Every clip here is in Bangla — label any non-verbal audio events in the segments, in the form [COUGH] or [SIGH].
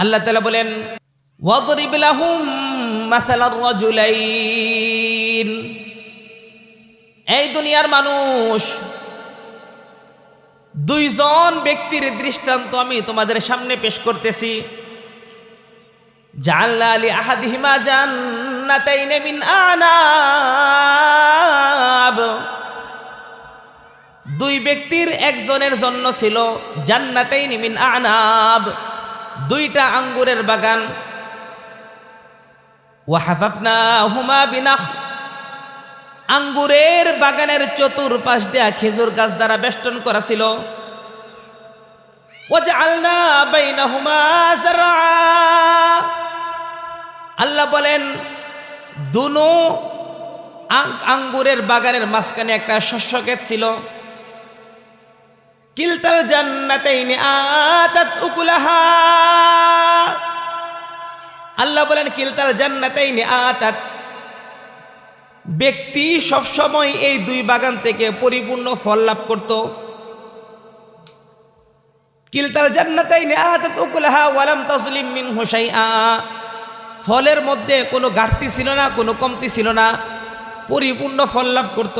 আল্লাহ তালা বলেন এই দুনিয়ার মানুষ, দুইজন ব্যক্তির দৃষ্টান্ত আমি তোমাদের সামনে পেশ করতেছি। আলি আনাব। দুই ব্যক্তির একজনের জন্য ছিল জান্নাতাইন মিন আনাব। দুইটা আঙ্গুরের বাগান। আঙ্গুরের বাগানের চতুর্পাশ দেয়া খেজুর গাছ দ্বারা বেষ্টন করা ছিল। আল্লাহ বলেন, দুনো আঙ্গুরের বাগানের মাঝখানে একটা শস্য ক্ষেত ছিল। কিলতাল আল্লাহ বলেন, কিলতাল জান্নাতাইনি আতাত। ব্যক্তি সবসময় এই দুই বাগান থেকে পরিপূর্ণ ফল লাভ করত। কিলতাল জান্নাতাইনি আতাত উকুলাহা ওয়ালাম তাসলিম মিনহু শাইআ। ফলের মধ্যে কোনো ঘাটতি ছিল না, কোনো কমতি ছিল না। পরিপূর্ণ ফল লাভ করত।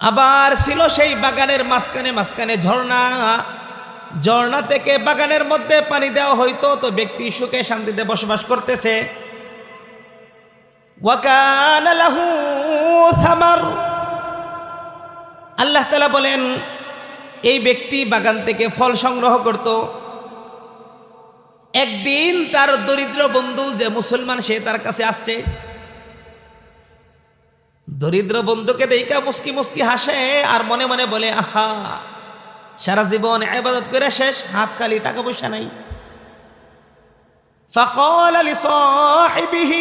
আবার ছিল সেই বাগানের মাঝখানে মাঝখানে ঝর্ণা। ঝর্ণা থেকে বাগানের মধ্যে পানি দেওয়া হইতো, তো ব্যক্তি সুখে শান্তিতে বসবাস করতেছে। আল্লাহ তালা বলেন, এই ব্যক্তি বাগান থেকে ফল সংগ্রহ করত। একদিন তার দরিদ্র বন্ধু যে মুসলমান সে তার কাছে আসছে দরিদ্র বন্ধুকে দেখা মুস্কি মুস্কি হাসে আর মনে মনে বলে আহা সারা জীবন আবাদত করে শেষ হাত খালি টাকা পয়সা নাই فقال لصاحبه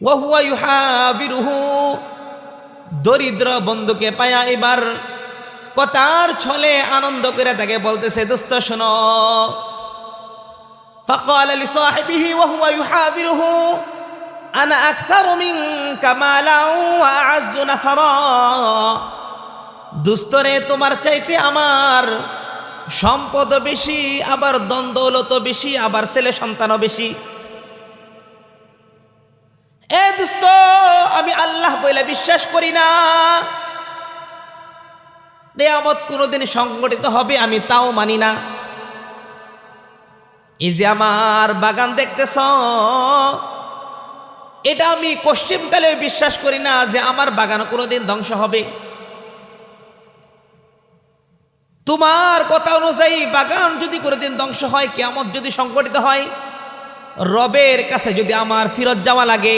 وهو يحاوره দরিদ্র বন্ধুকে পায়া এবার কথার ছলে আনন্দ করে তাকে বলতেছে দোস্ত শোনো فقال لصاحبه وهو يحاوره أنا أكثر منك مالا وأعز نفرا দুস্তরে তোমার চাইতে আমার সম্পদ বেশি আবার দ্বন্দ্বলত বেশি আবার ছেলে সন্তানও বেশি এ দুস্ত আমি আল্লাহ বলে বিশ্বাস করি না নেয়ামত কোনোদিন সংগঠিত হবে, আমি তাও মানি না। এই যে আমার বাগান দেখতেছ, এটা আমি পশ্চিমকালে বিশ্বাস করি না যে আমার বাগান কোনোদিন ধ্বংস হবে। তোমার কথা অনুযায়ী বাগান যদি কোনোদিন ধ্বংস হয় কেমন যদি সংগঠিত হয়, রবের কাছে যদি আমার ফিরত যাওয়া লাগে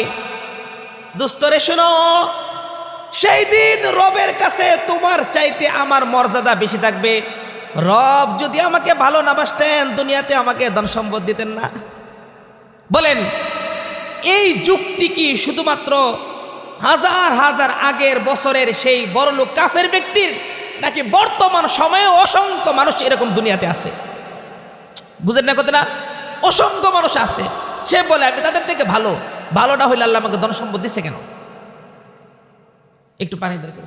দুস্তরে শোনো সেই দিন রবের কাছে তোমার চাইতে আমার মর্যাদা বেশি থাকবে। রব যদি আমাকে ভালো না বাসতেন, দুনিয়াতে আমাকে ধন সম্পদ দিতেন না। বলেন, এই যুক্তি কি শুধুমাত্র হাজার হাজার আগের বছরের সেই বড়লোক কাফের ব্যক্তির, নাকি বর্তমান সময়ে অসংখ্য মানুষ এরকম দুনিয়াতে আছে? বুঝেন না কথা না অসংখ্য মানুষ আছে। সে বলে, আমি তাদের থেকে ভালো। ভালোটা হইলে আল্লাহ আমাকে ধন সম্পদ দিচ্ছে কেন? একটু পানি দরকার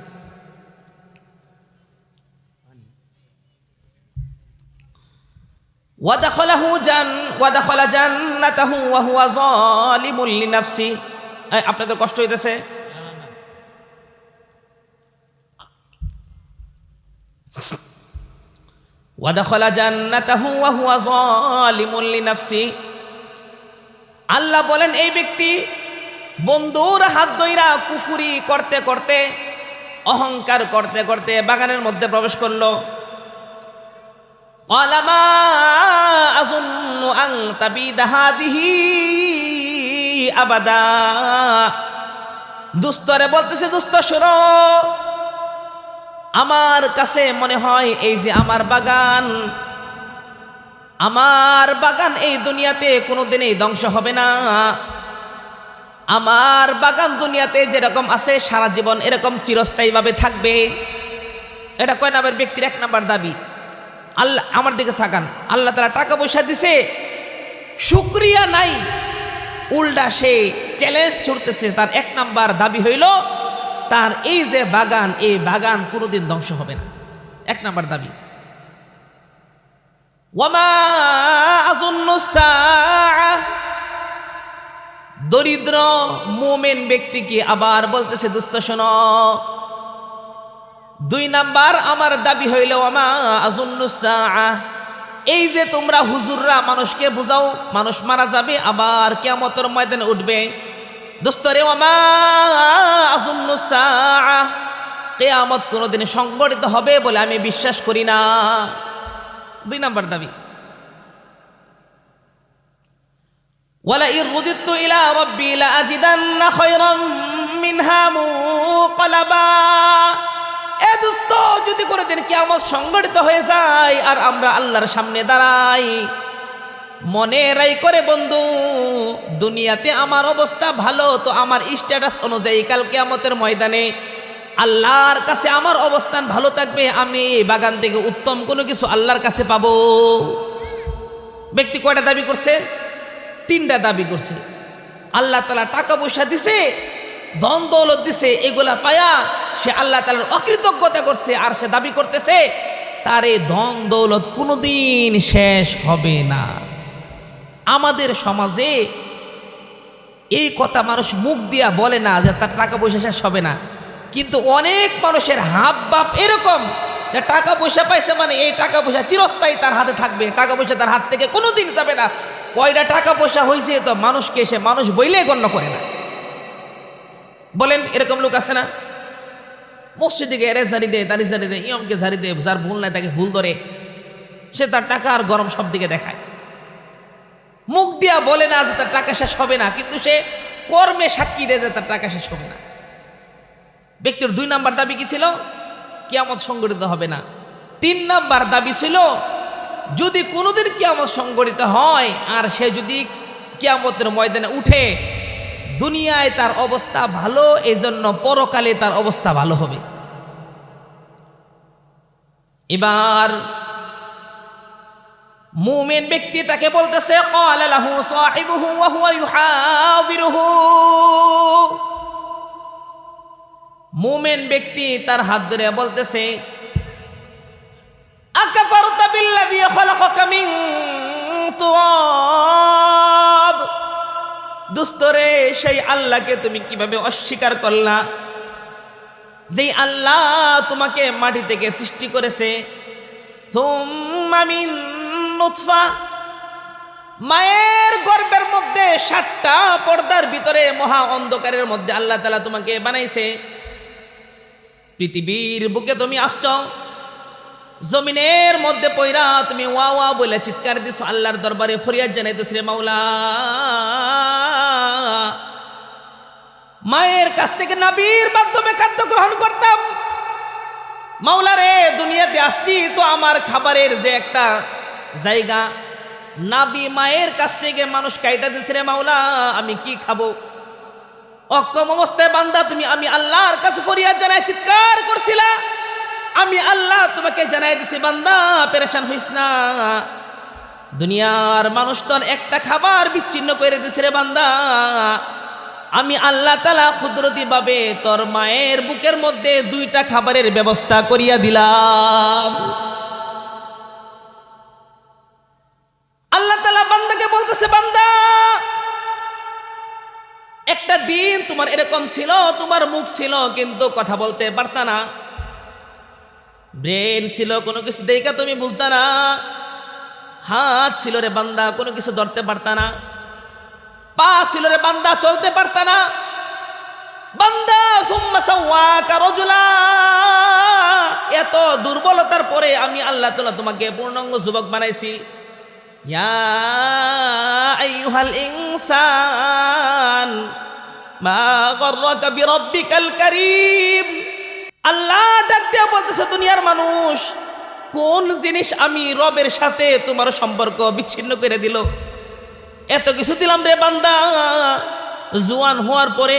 ওয়াদাখলা জান্নাতাহু ওয়া হুয়া যালিমুল লিনাফসি। এই, আপনাদের কষ্ট হইতেছে? জান্নাতাহু ওয়া হুয়া যালিমুল লিনাফসি। আল্লাহ বলেন এই ব্যক্তি বন্ধুর হাত দইরা কুফুরি করতে করতে, অহংকার করতে করতে বাগানের মধ্যে প্রবেশ করল। আবাদা। দুস্তরে বলতেছে, দুস্ত, শোনো, আমার কাছে মনে হয় এই যে আমার বাগান আমার বাগান এই দুনিয়াতে কোনোদিনই ধ্বংস হবে না। আমার বাগান দুনিয়াতে যেরকম আছে, সারা জীবন এরকম চিরস্থায়ীভাবে থাকবে। এটা কয় নামের ব্যক্তির? এক নাম্বার দাবি। আল্লাহ আমার দিকে থাকান আল্লাহ তারা টাকা পয়সা দিছে, শুক্রিয়া নাই, উল্টা সে চ্যালেঞ্জ ছুটতেছে তার এক নাম্বার দাবি হইল, তার এই যে বাগান, এই বাগান কোনোদিন ধ্বংস হবে না। এক নাম্বার দাবি। ওয়ামা দরিদ্র মোমেন ব্যক্তিকে আবার বলতেছে দুস্থ শোনো, দুই নাম্বার আমার দাবি হইল আমা এই যে তোমরা হুজুররা মানুষকে বুঝাও, মানুষ মারা যাবে, আবার কেয়ামতের ময়দানে উঠবে। দোস্তরে আমা আজুন্নু সাআ কেয়ামত কোনোদিন সংগঠিত হবে বলে আমি বিশ্বাস করি না। দুই নাম্বার দাবি। ওয়ালা ইরুদিত ইলা রব্বি লা আজিদান্না খায়রাম মিনহা এ দুস্ত যদি কোনোদিন কিয়ামত সংগঠিত হয়ে যায় আর আমরা আল্লাহর সামনে দাঁড়াই, মনে রাই করে বন্ধু, দুনিয়াতে আমার অবস্থা ভালো, তো আমার স্ট্যাটাস অনুযায়ী কালকে আমাদের ময়দানে আল্লাহর কাছে আমার অবস্থান ভালো থাকবে, আমি বাগান থেকে উত্তম কোনো কিছু আল্লাহর কাছে পাবো। ব্যক্তি কয়টা দাবি করছে? তিনটা দাবি করছে। আল্লাহ তালা টাকা পয়সা দিছে, ধন দৌলত দিছে, এগুলা পায়া সে আল্লাহ তালার অকৃতজ্ঞতা করছে আর সে দাবি করতেছে, তার এই ধন দৌলত কোনোদিন শেষ হবে না। আমাদের সমাজে এই কথা মানুষ মুখ দিয়া বলে না যে তার টাকা পয়সা শেষ হবে না। কিন্তু অনেক মানুষের হাব বাপ এরকম যে টাকা পয়সা পাইছে মানে এই টাকা পয়সা চিরস্থায়ী তার হাতে থাকবে, টাকা পয়সা তার হাত থেকে কোনোদিন যাবে না। কয়টা টাকা পয়সা হয়েছে তো মানুষকে এসে মানুষ বইলে গণ্য করে না। বলেন, এরকম লোক আছে না? মসজিদে এরে ঝাড়ি দেয়, দাড়ি ঝাড়ি দেয় ইয়মকে ঝাড়ি দেয়, যার ভুল নাই তাকে ভুল ধরে, সে তার টাকা আর গরম সব দিকে দেখায়। মুখ দিয়া বলে না যে তার টাকা শেষ হবে না, কিন্তু সে কর্মে সাক্ষী দেয় যে তার টাকা শেষ হবে না। ব্যক্তির দুই নাম্বার দাবি কি ছিল? কিয়ামত সংগঠিত হবে না। তিন নাম্বার দাবি ছিল যদি কোনোদিন কিয়ামত সংগঠিত হয়, আর সে যদি কিয়ামতের ময়দানে উঠে, দুনিয়ায় তার অবস্থা ভালো, এজন্য পরকালে তার অবস্থা ভালো হবে। এবার মুমিন ব্যক্তি তাকে বলতেছে মুমিন ব্যক্তি তার হাত ধরে বলতেছে, আকাফারতা বিল্লাযী খলাকাকা মিন তুরাব দুস্তরে সেই আল্লাহকে তুমি কীভাবে অস্বীকার করলা? যেই আল্লাহ তোমাকে মাটি থেকে সৃষ্টি করেছে। মায়ের গর্ভের মধ্যে সাতটা পর্দার ভিতরে মহা অন্ধকারের মধ্যে আল্লাহ তালা তোমাকে বানাইছে। পৃথিবীর বুকে তুমি আসছ। জমিনের মধ্যে পয়রা তুমি ওয়া ওয়া বলে চিৎকার দিছো, আল্লাহর দরবারে ফরিয়াদ জানাইতেছ রে মাওলা। মায়ের কাছ থেকে নাবির মাধ্যমে খাদ্য গ্রহণ করতাম। মাওলা রে, দুনিয়াতে আসছি তো আমার খাবারের যে একটা জায়গা। নাবি মায়ের কাছ থেকে মানুষ কাইটা দিছে রে মাওলা, আমি কি খাব? অক্ষম অবস্থায় বান্দা তুমি, আমি আল্লাহর কাছে ফরিয়াদ জানাই চিৎকার করছিলা। আমি আল্লাহ তোমাকে জানাই দিছি, বান্দা, পেরেশান হইস না। দুনিয়ার মানুষ তোর একটা খাবার বিচ্ছিন্ন করে দিছে রে বান্দা। আমি আল্লাহ তালা ক্ষুদ্রতি ভাবে তোর মায়ের বুকের মধ্যে দুইটা খাবারের ব্যবস্থা করিয়া দিলাম। আল্লাহ তালা বান্দাকে বলতেছে, বান্দা, একটা দিন তোমার এরকম ছিল, তোমার মুখ ছিল, কিন্তু কথা বলতে পারতা না। ব্রেন ছিল, কোনো কিছু দেখা তুমি বুঝতা না। হাত ছিল রে বান্দা, কোনো কিছু ধরতে পারতা না। পা ছিল রে বান্দা, চলতে পারতা না। বান্দা এত দুর্বলতার পরে আমি আল্লাহ তাআলা তোমাকে পূর্ণাঙ্গ যুবক বানাইছি। ইনসান, মা গররাকা বিরাব্বিকাল কারীম। আল্লাহ ডাক দিয়ে বলতেছে, দুনিয়ার মানুষ, কোন জিনিস আমি রবের সাথে তোমার সম্পর্ক বিচ্ছিন্ন করে দিল? এত কিছু দিলাম রে বান্দা। জোয়ান হওয়ার পরে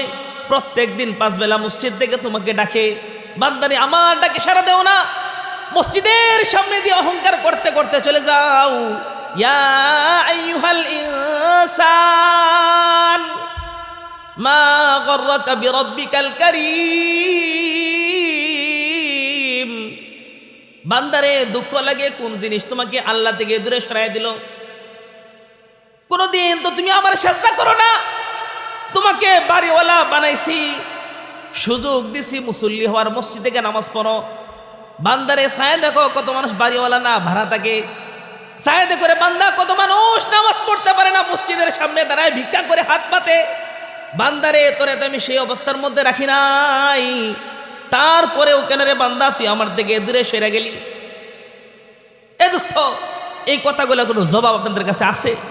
প্রত্যেক দিন পাঁচ বেলা মসজিদ থেকে তোমাকে ডাকে। বান্দানি আমার ডাকে সারা দেও না। মসজিদের সামনে দিয়ে অহংকার করতে করতে চলে যাও। মা গর্রাকা বিরব্বিকাল কারীম। বান্দারে দুঃখ লাগে, কোন জিনিস তোমাকে আল্লাহ থেকে দূরে সরাই দিল? কোনদিন তো তুমি আমার চেষ্টা করো না। তোমাকে বাড়িওয়ালা বানাইছি, সুযোগ দিছি, মুসল্লি হওয়ার মসজিদ থেকে নামাজ পড়ো। বান্দারে সায় দেখো, কত মানুষ বাড়িওয়ালা না, ভাড়া থাকে। সায়দে করে বান্দা, কত মানুষ নামাজ পড়তে পারে না, মসজিদের সামনে দাঁড়ায় ভিক্ষা করে হাত পাতে। বান্দারে, তোরে তো আমি সেই অবস্থার মধ্যে রাখি নাই। তারপরেও কেন রে বান্দা, তুই আমার দিকে দূরে সরে গেলি? এই কথাগুলো কোনো জবাব আপনাদের কাছে আছে? [LAUGHS]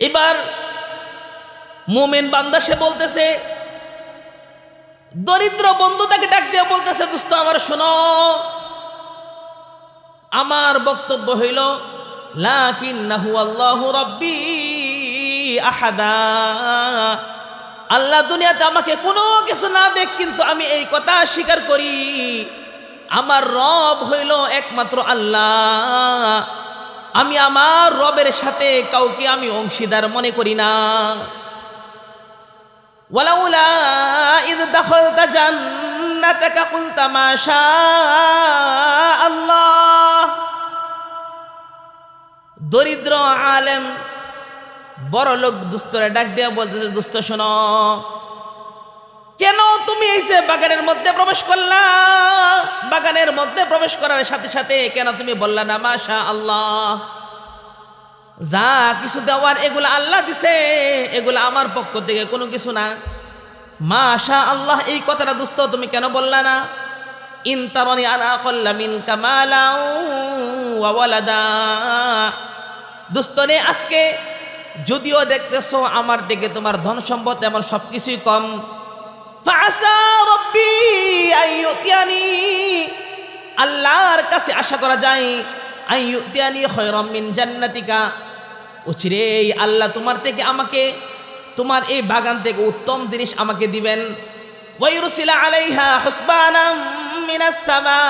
এবার মোমেন বান্দা সে বলতেছে, দরিদ্র বন্ধু তাকে ডাক দিয়ে বলতেছে, দোস্ত, আমার শোনো, আমার বক্তব্য হইল, লাকিন্নাহু আল্লাহু রাব্বি। আহাদা। আল্লাহ দুনিয়াতে আমাকে কোনো কিছু না দেখ, কিন্তু আমি এই কথা স্বীকার করি। আমার রব হইল একমাত্র আল্লাহ। আমি আমার রবের সাথে কাউকে আমি অংশীদার মনে করি না। দরিদ্র আলেম বড় লোক দুস্তরে ডাক দিয়া বলতেছে দুস্থ শোনো। কেন তুমি এই যে বাগানের মধ্যে প্রবেশ করলা? বাগানের মধ্যে প্রবেশ করার সাথে সাথে কেন তুমি বললা না মাশা আল্লাহ যা কিছু দেওয়ার এগুলো আল্লাহ দিছে, এগুলো আমার পক্ষ থেকে কোনো কিছু না। মা মাশা আল্লাহ এই কথাটা দুস্থ তুমি কেন বললা না? ইনতারনি আনা কল্লা মিন কামালা ওয়ালাদা। দুস্তনে আজকে যদিও দেখতেছো আমার দিকে তোমার ধন সম্পদ এমন সব কিছুই কম আল্লাহর কাছে আশা করা যায় জান্নাতিকা। উচিরে আল্লাহ তোমার থেকে আমাকে, তোমার এই বাগান থেকে উত্তম জিনিস আমাকে দিবেন। আলাইহা হুসবানাম মিনাস সামা।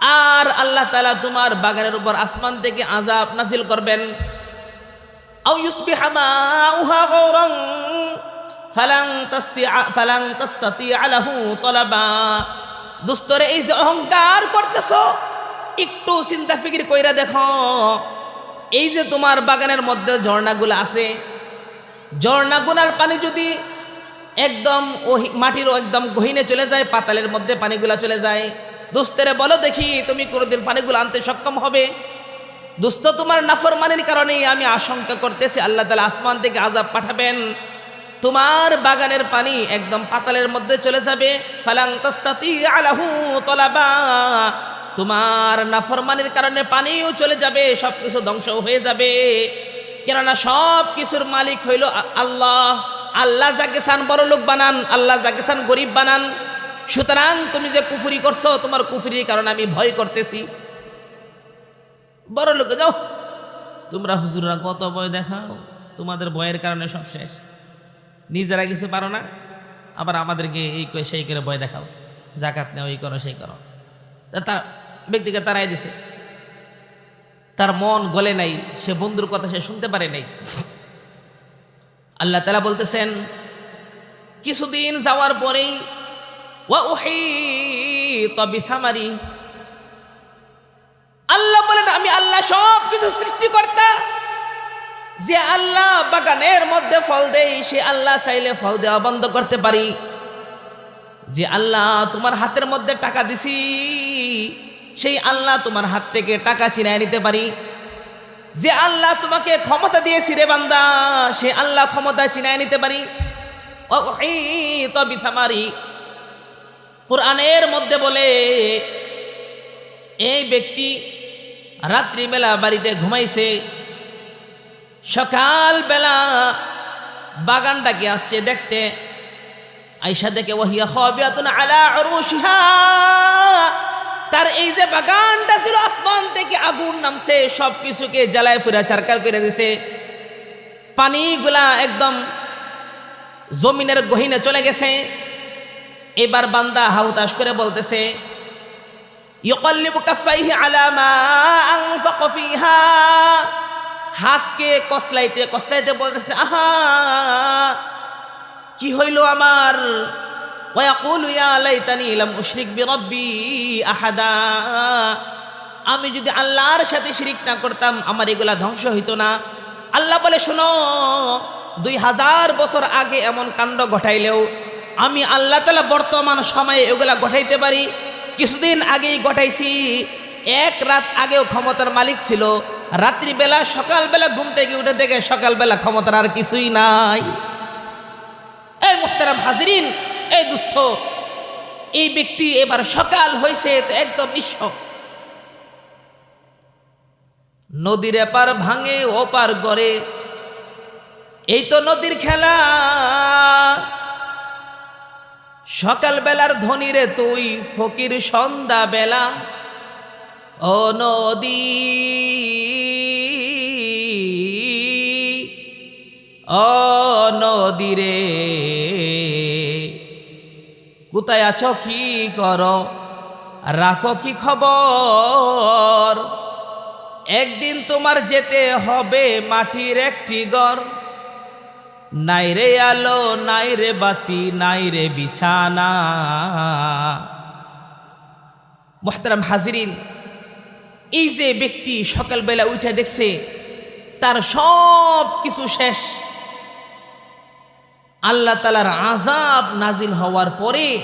আর আল্লাহ তালা তোমার বাগানের উপর আসমান থেকে আযাব নাজিল করবেন। দুস্তরে এই যে অহংকার করতেছো, একটু চিন্তা ফিকির কইরা দেখো। এই যে তোমার বাগানের মধ্যে ঝর্ণাগুলো আছে ঝর্ণাগুলার পানি যদি একদম মাটির একদম গহিনে চলে যায়, পাতালের মধ্যে পানিগুলা চলে যায় দুস্তেরে বলো দেখি তুমি কোনোদিন পানিগুলো আনতে সক্ষম হবে। দুস্থ তোমার নাফরমানির কারণে আমি আশঙ্কা করতেছি, আল্লাহ তালা আসমান থেকে আজাব পাঠাবেন। তোমার বাগানের পানি একদম পাতালের মধ্যে চলে যাবে। ফালাং তাস্তাতি আলাহু তলাবা। তোমার নাফরমানির কারণে পানিও চলে যাবে সব কিছু ধ্বংস হয়ে যাবে। কেননা সব কিছুর মালিক হইল আল্লাহ আল্লাহ যাকে চান বড় লোক বানান, আল্লাহ যাকে চান গরিব বানান। সুতরাং তুমি যে কুফুরি করছ, তোমার কুফুরির কারণে আমি ভয় করতেছি। বড় লোক, যাও। তোমরা হুজুররা কত ভয় দেখাও, তোমাদের ভয়ের কারণে সব শেষ। নিজেরা কিছু পারো না, আবার আমাদেরকে এই করে সেই করে ভয় দেখাও। জাকাত নেও, এই করো, সেই করো। তার ব্যক্তিকে তারাই দিছে। তার মন গলে নাই, সে বন্ধুর কথা সে শুনতে পারে নাই। আল্লাহ তালা বলতেছেন, কিছুদিন যাওয়ার পরেই আল্লাহ বলেন, আমি আল্লাহ সব কিছু সৃষ্টিকর্তা। যে আল্লাহ বাগানের মধ্যে ফল দেই, সে আল্লাহ চাইলে ফল দেওয়া বন্ধ করতে পারি। যে আল্লাহ তোমার হাতের মধ্যে টাকা দিছি, সেই আল্লাহ তোমার হাত থেকে টাকা ছিনায় নিতে পারি। যে আল্লাহ তোমাকে ক্ষমতা দিয়েছি রে বান্দা, সে আল্লাহ ক্ষমতা চিনায় নিতে পারি। তবিথামারি কোরআনের মধ্যে বলে, এই ব্যক্তি রাত্রিবেলা বাড়িতে ঘুমাইছে, সকালবেলা বাগানটাকে আসছে দেখতে আইসা দেখে আলা তার এই যে বাগানটা ছিল, আসমান থেকে আগুন নামছে সব কিছুকে জ্বালায় পুরা চারকার করে দিছে। পানিগুলা একদম জমিনের গহিনে চলে গেছে। এবার বান্দা হাউতাস করে বলতেছে হাতকে কসলাইতে কসলাইতে বলতেছে, আহা, কি হইল আমার? আহাদা। আমি যদি আল্লাহর সাথে শিরিক না করতাম, আমার এগুলা ধ্বংস হইতো না। আল্লাহ বলে, শোনো, দুই হাজার বছর আগে এমন কাণ্ড ঘটাইলেও আমি আল্লাহ তালা বর্তমান সময়ে এগুলা ঘটাইতে পারি। কিছুদিন আগেই ঘটাইছি। এক রাত আগেও ক্ষমতার মালিক ছিল। রাত্রিবেলা, সকালবেলা ঘুম থেকে উঠে দেখে সকালবেলা ক্ষমতার আর কিছুই নাই। এই মুখতারাম হাজরিন, এই দুস্থ, এই ব্যক্তি এবার সকাল হয়েছে একদম নিঃস্ব। নদীর এপার ভাঙে, ওপার গড়ে। এই তো নদীর খেলা। সকাল বেলার ধনী রে তুই ফকির সন্ধ্যা বেলা ও নদী ও নদী রে কোথায় আছো কি কর? রাখো কি খবর? একদিন তোমার যেতে হবে মাটির একটি ঘর নাই রে আলো নাই রে বাতি নাই রে বিছানা। মোহতারাম হাজিরিন, এই যে ব্যক্তি সকালবেলা উঠে দেখছে, তার সব কিছু শেষ। আল্লাহ তালার আজাব নাজিল হওয়ার পরে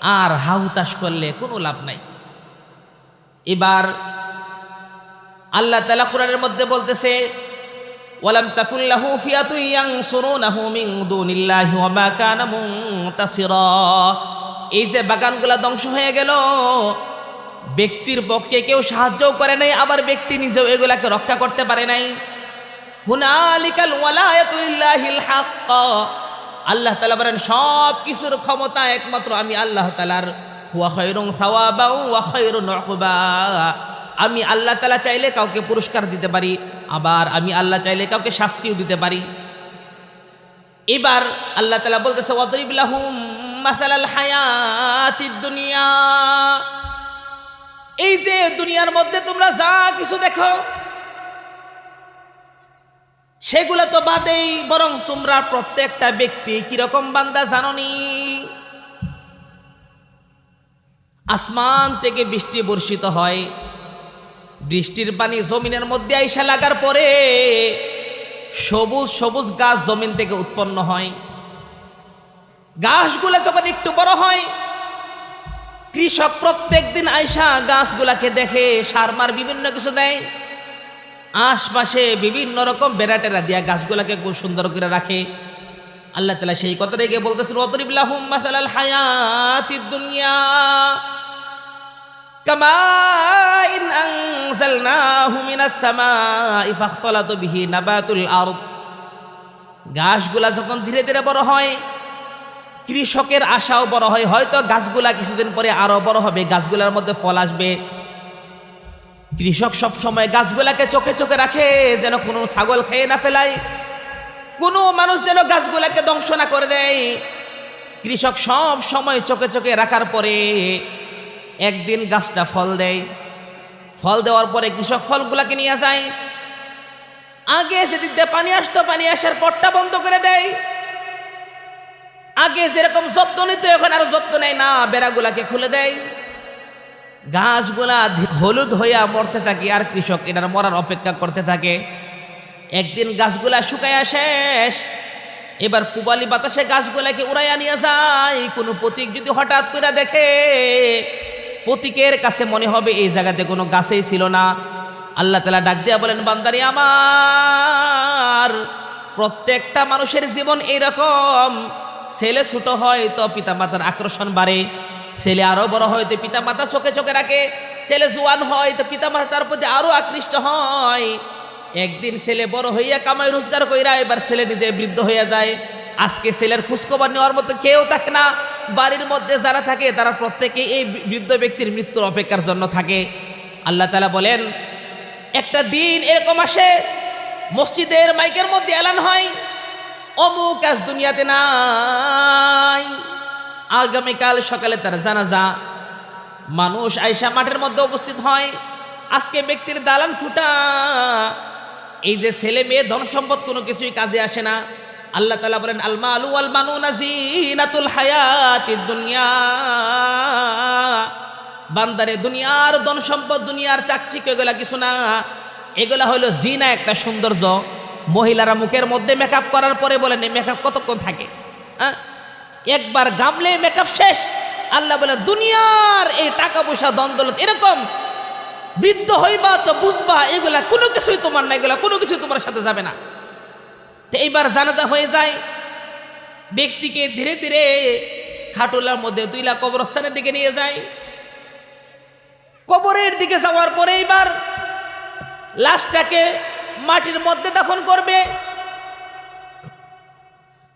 আর হাহুতাশ করলে কোনো লাভ নাই। এবার আল্লাহ তালা কোরআনের মধ্যে বলতেছে ওয়ালাম তাকুল্লাহু ফিয়াতু ইয়ানসুরুনাহু মিন দুনিল্লাহি ওয়া মা কানা মুনতাসিরা। এই যে বাগানগুলা ধ্বংস হয়ে গেল, ব্যক্তির পক্ষে কেউ সাহায্যও করে নাই, আবার ব্যক্তি নিজেও এগুলাকে রক্ষা করতে পারে নাই। হুনালিকাল ওয়ালায়াতু লিল্লাহিল হাক্ক। আল্লাহ তাআলা বলেন সব কিছুর ক্ষমতা একমাত্র আমি আল্লাহ তাআলার। হুয়া খায়রুন সাওয়াবাও ওয়া খায়রুন উকবা। আমি আল্লাহ তালা চাইলে কাউকে পুরস্কার দিতে পারি, আবার আমি আল্লাহ চাইলে কাউকে শাস্তিও দিতে পারি। এবার আল্লাহ তালা বলতেছে দুনিয়া। এই যে দুনিয়ার মধ্যে তোমরা যা কিছু দেখো, সেগুলো তো বাদেই বরং তোমরা প্রত্যেকটা ব্যক্তি কীরকম বান্দা জাননি? আসমান থেকে বৃষ্টি বর্ষিত হয় বৃষ্টির পানি জমিনের মধ্যে আইসা লাগার পরে সবুজ সবুজ গাছ জমিন থেকে উৎপন্ন হয়। গাছগুলো যখন একটু বড় হয়, কৃষক প্রত্যেক দিন আইসা গাছগুলাকে দেখে, সার মার বিভিন্ন কিছু দেয়। আশপাশে বিভিন্ন রকম বেড়াটেরা দিয়া গাছগুলাকে খুব সুন্দর করে রাখে। আল্লাহ তালা সেই কথা রেখে বলতেছেন অতরিবুল্লাহুম মাসালাল হায়াতিদ দুনিয়া। كماء أنزلناه من السماء فاختلط به نبات الأرض গাছগুলা যখন ধীরে ধীরে বড় হয় কৃষকের আশাও বড় হয় হয়তো গাছগুলা কিছুদিন পরে আরো বড় হবে গাছগুলার মধ্যে ফল আসবে কৃষক সব সময় গাছগুলাকে চোখে চোখে রাখে যেন কোনো ছাগল খেয়ে না ফেলায় কোনো মানুষ যেন গাছগুলাকে ধ্বংস না করে দেয় কৃষক সব সময় চোখে চোখে রাখার পরে একদিন গাছটা ফল দেয়। ফল দেওয়ার পরে কৃষক ফলগুলাকে নিয়ে যায়। আগে দিয়ে পানি আসতো, পানি আসার পটটা বন্ধ করে দেয়। আগে যেরকম যত্ন নিত, এখন আর যত্ন নেয় না, বেড়াগুলাকে খুলে দেয়। গাছগুলা হলুদ হইয়া মরতে থাকে আর কৃষক এটার মরার অপেক্ষা করতে থাকে। একদিন গাছগুলা শুকাইয়া শেষ। এবার পুবালি বাতাসে গাছগুলাকে উড়াইয়া নিয়ে যায়। কোনো প্রতীক যদি হঠাৎ করে দেখে প্রতীকের কাছে মনে হবে এই জায়গাতে কোনো গাছেই ছিল না। আল্লাহ তালা ডাক দিয়া বলেন, বান্দারি আমার, প্রত্যেকটা মানুষের জীবন এইরকম। ছেলে ছোট হয় তো পিতা মাতার আকর্ষণ বাড়ে। ছেলে আরও বড় হয় তো পিতা মাতা চোখে চোখে রাখে। ছেলে জোয়ান হয় তো পিতা মাতা তার প্রতি আরও আকৃষ্ট হয়। একদিন ছেলে বড় হইয়া কামাই রোজগার কইরা এবার ছেলে নিজে বৃদ্ধ হইয়া যায়। আজকে ছেলের খোঁজখবর নেওয়ার মতো কেউ থাকে না। বাড়ির মধ্যে যারা থাকে, তারা প্রত্যেকে এই বৃদ্ধ ব্যক্তির মৃত্যুর অপেক্ষার জন্য থাকে। আল্লাহ তালা বলেন, একটা দিন এরকম আসে, মসজিদের মাইকের মধ্যে এলান হয়, অমুক আজ দুনিয়াতে নাই, আগামীকাল সকালে তার জানাজা। মানুষ আয়সা মাঠের মধ্যে উপস্থিত হয়, আজকে ব্যক্তির দালান ফুটা এই যে ছেলে মেয়ে ধন সম্পদ কোনো কিছুই কাজে আসে না। আল্লাহ তালা বলেন আলমা আলু আল মানু নাজিনাতুল হায়াতি দুনিয়া। বান্দারে, দুনিয়ার ধন সম্পদ, দুনিয়ার চাকচিক এগুলা কিছু না। এগুলা হলো জিনা একটা সৌন্দর্য। মহিলারা মুখের মধ্যে মেকআপ করার পরে বলেন, এই মেকআপ কতক্ষণ থাকে? হ্যাঁ? একবার গামলে মেকআপ শেষ। আল্লাহ বলে দুনিয়ার এই টাকা পয়সা দ্বন্দ্বলত এরকম। বৃদ্ধ হইবা তো বুঝবা, এগুলা কোনো কিছুই তোমার না, এগুলা কোনো কিছুই তোমার সাথে যাবে না। তো এইবার জানাজা হয়ে যায়। ব্যক্তিকে ধীরে ধীরে খাটুলার মধ্যে তুইলা কবরস্থানের দিকে নিয়ে যায়। কবরের দিকে যাওয়ার পরে এইবার লাশটাকে মাটির মধ্যে দাফন করবে।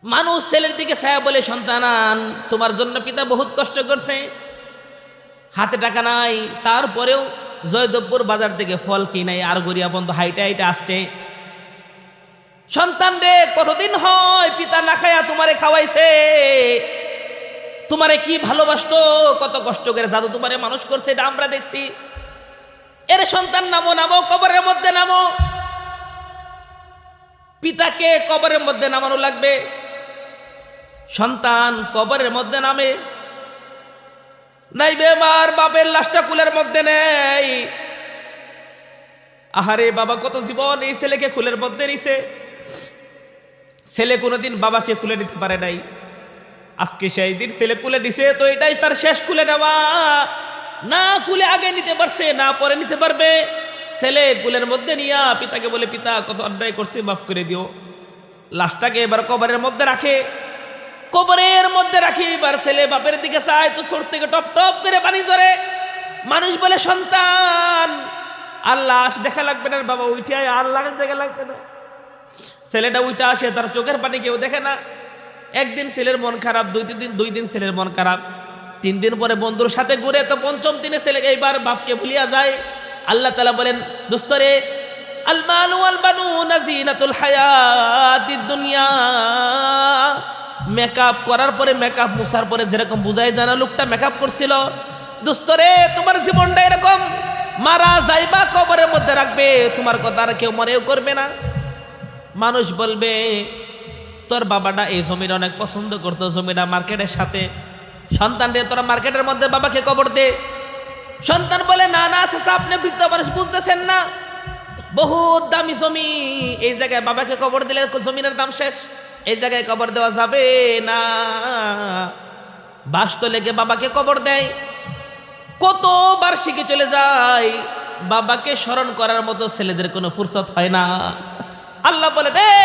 মানুষ ছেলের দিকে ছায়া বলে, সন্তানান, তোমার জন্য পিতা বহুত কষ্ট করছে। হাতে টাকা নাই, তারপরেও জয়দেবপুর বাজার থেকে ফল কিনাই আর গড়িয়া বন্ধ হাইটা হাইটে আসছে। সন্তান রে কতদিন হয় পিতা না খায়া তোমারে খাওয়াইছে? তোমারে কি ভালোবাসতো? কত কষ্ট করে জাদু তোমারে মানুষ করছে, এটা আমরা দেখছি। এর সন্তান নামো নামো, কবরের মধ্যে নামো। পিতাকে কবরের মধ্যে নামানো লাগবে। সন্তান কবরের মধ্যে নামে। নাই বেমার বাপের লাশটা কুলের মধ্যে নেই আহারে বাবা, কত জীবন এই ছেলেকে কুলের মধ্যে নিছে। ছেলে কোনোদিন বাবাকে কুলে নিতে পারে নাই। আজকে সেই দিন ছেলে কুলে নিছে তো এটাই তার শেষ কুলে নেওয়া। না কুলে আগে নিতে পারছে, না পরে নিতে পারবে। ছেলে কুলের মধ্যে নিয়া পিতাকে বলে, পিতা, কত অন্যায় করছে, মাফ করে দিও। লাশটাকে এবার কবরের মধ্যে রাখে। কবরের মধ্যে রাখি, এবার ছেলে বাপের দিকে চায়, তো সোর থেকে টপ টপ করে পানি জরে মানুষ বলে, সন্তান, আর লাশ দেখা লাগবে না বাবা উঠে আর লাশ দেখা লাগবে না। ছেলেটা উঠে আসে, তার চোখের পানি কেউ দেখে না। একদিন ছেলের মন খারাপ, দুই তিন দিন, দুই দিন ছেলের মন খারাপ। তিন দিন পরে বন্ধুর সাথে ঘুরে তো পঞ্চম দিনে ছেলে এইবার বাপকে ভুলিয়া যায়। আল্লাহ তালা বলেন, দোস্তরে মেকআপ করার পরে, মেকআপ মুছার পরে যেরকম বুঝাই জানা লোকটা মেকআপ করছিল। দোস্তরে, তোমার জীবনটা এরকম? মারা যাইবা কবরের মধ্যে রাখবে, তোমার কথা আর কেউ মনেও করবে না। মানুষ বলবে, তোর বাবাটা এই জমির অনেক পছন্দ করতো, জমিটা মার্কেটের সাথে। সন্তান রে, তোরা মার্কেটের মধ্যে বাবাকে কবর দে। সন্তান বলে, না না শেষে আপনি বৃদ্ধ মানুষ, বুঝতেছেন না। বহুত দামি জমি, এই জায়গায় বাবাকে কবর দিলে জমিনের দাম শেষ। এই জায়গায় কবর দেওয়া যাবে না। বাস তো লেগে বাবাকে কবর দেয়। কত বার্ষিকী চলে যায়। বাবাকে স্মরণ করার মতো ছেলেদের কোনো ফুরসত হয় না। আল্লাহ বলে, রে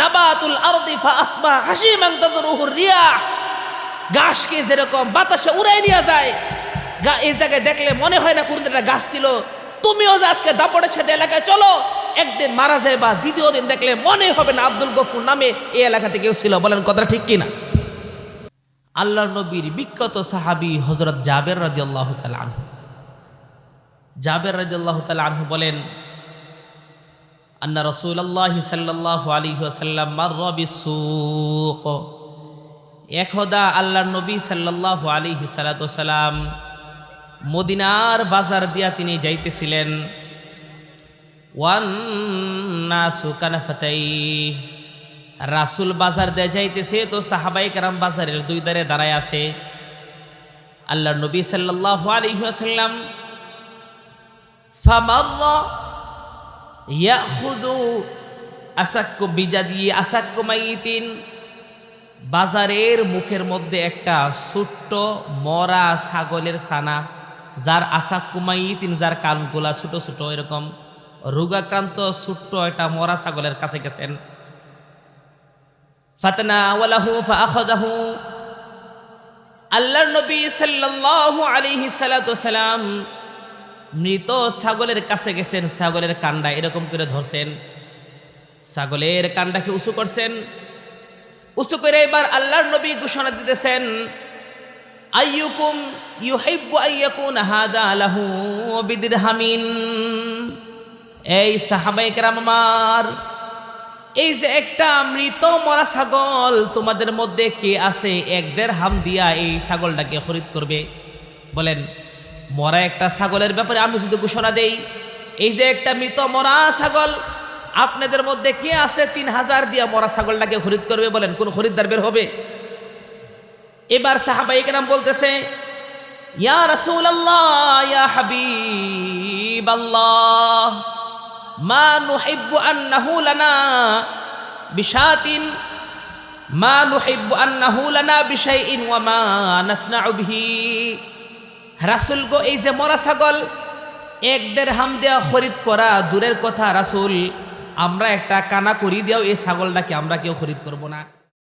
নাবাতুল গাছকে যেরকম বাতাসে উড়াই যায়, গা, এই জায়গায় দেখলে মনে হয় না কুরদেটা গাছ ছিল। তুমিও যে আজকে সাথে এলাকায় চলো, একদিন মারা যায় বা দ্বিতীয় দিন দেখলে মনে হবে না আব্দুল গফুর নামে এই এলাকা থেকে ছিল। বলেন, কথাটা ঠিক কিনা? আল্লাহ নবীর বিখ্যাত সাহাবি হজরত জাবের রাজি আল্লাহ আনহু। জাবের রাজি আল্লাহ আনহু বলেন, আন্না রসুল আল্লাহ সাল্লাহ আলী সাল্লাম মার্রবিসুক একদা আল্লাহ নবী সাল্লাহ আলী সালাতাম মদিনার বাজার দিয়া তিনি যাইতেছিলেন। ওয়ান সুকানা কানাফাতাই রাসুল বাজার দিয়ে যাইতেছে, তো সাহাবাই কারাম বাজারের দুই ধারে দাঁড়ায় আছে। আল্লাহ নবী ফামাল্লা ইয়াখুদু আসাক্কু বিজাদি আসাক্কু মাইতিন। বাজারের মুখের মধ্যে একটা ছোট্ট মরা ছাগলের ছানা, যার আশা কুমাইতিন যার কানগুলা ছোট ছোট এরকম, রোগাক্রান্ত ছোট্ট একটা মরা ছাগলের কাছে গেছেন। ফাতনা ওয়ালাহু ফাআখাদাহু আল্লাহর নবী সাল্লাল্লাহু আলাইহি সাল্লাতু সালাম মৃত ছাগলের কাছে গেছেন, ছাগলের কান্ডা এরকম করে ধরছেন। ছাগলের কান্ডাকে উঁচু করছেন। উঁচু করে এবার আল্লাহর নবী ঘোষণা দিতেছেন, আইয়ুকুম ইউহিব্বু আইয়াকুন হাদা লাহু বিদিরহামিন। এই সাহাবাই কেরাম আমার এই যে একটা মৃত মরা ছাগল, তোমাদের মধ্যে কে আছে? এক দেড় হাম দিয়া এই ছাগলটাকে খরিদ করবে। বলেন, মরা একটা ছাগলের ব্যাপারে আমি শুধু ঘোষণা দেই, এই যে একটা মৃত মরা ছাগল, আপনাদের মধ্যে কে আছে? তিন হাজার দিয়া মরা ছাগলটাকে খরিদ করবে বলেন, কোন খরিদ্দার বের হবে? এবার সাহাবাই কেরাম বলতেছে, ইয়া রসুল আল্লাহ ইয়া হাবিব আল্লাহ মা নুহিব্বু আন্নাহু লানা বিশাতিন, মা নুহিব্বু আন্নাহু লানা বিশাইইন ওয়া মা নাসনাউ বিহি। রাসূল গো, এই যে মরা ছাগল, এক দেড় হাম দেওয়া খরিদ করা দূরের কথা রাসূল, আমরা একটা কানা করি দিয়াও এই ছাগলটাকে আমরা কেউ খরিদ করব না।